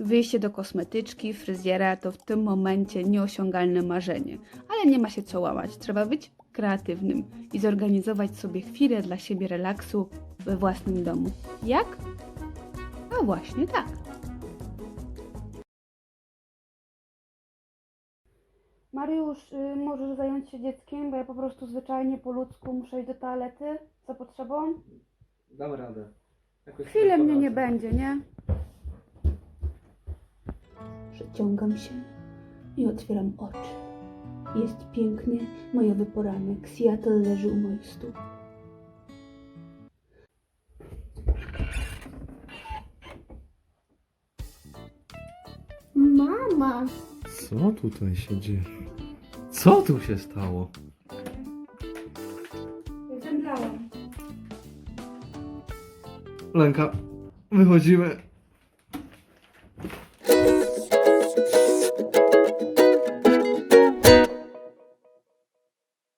Wyjście do kosmetyczki, fryzjera to w tym momencie nieosiągalne marzenie, ale nie ma się co łamać. Trzeba być kreatywnym i zorganizować sobie chwilę dla siebie relaksu we własnym domu. Jak? A właśnie tak. Mariusz, y, możesz zająć się dzieckiem, bo ja po prostu zwyczajnie po ludzku muszę iść do toalety za potrzebą. Dam radę. Jakoś Chwilę mnie nie poradzę. będzie, nie? Przeciągam się i otwieram oczy. Jest piękny majowy poranek. Seattle leży u moich stóp. Mama. Co tutaj się dzieje? Co tu się stało? Zemdlałam. Lenka, wychodzimy.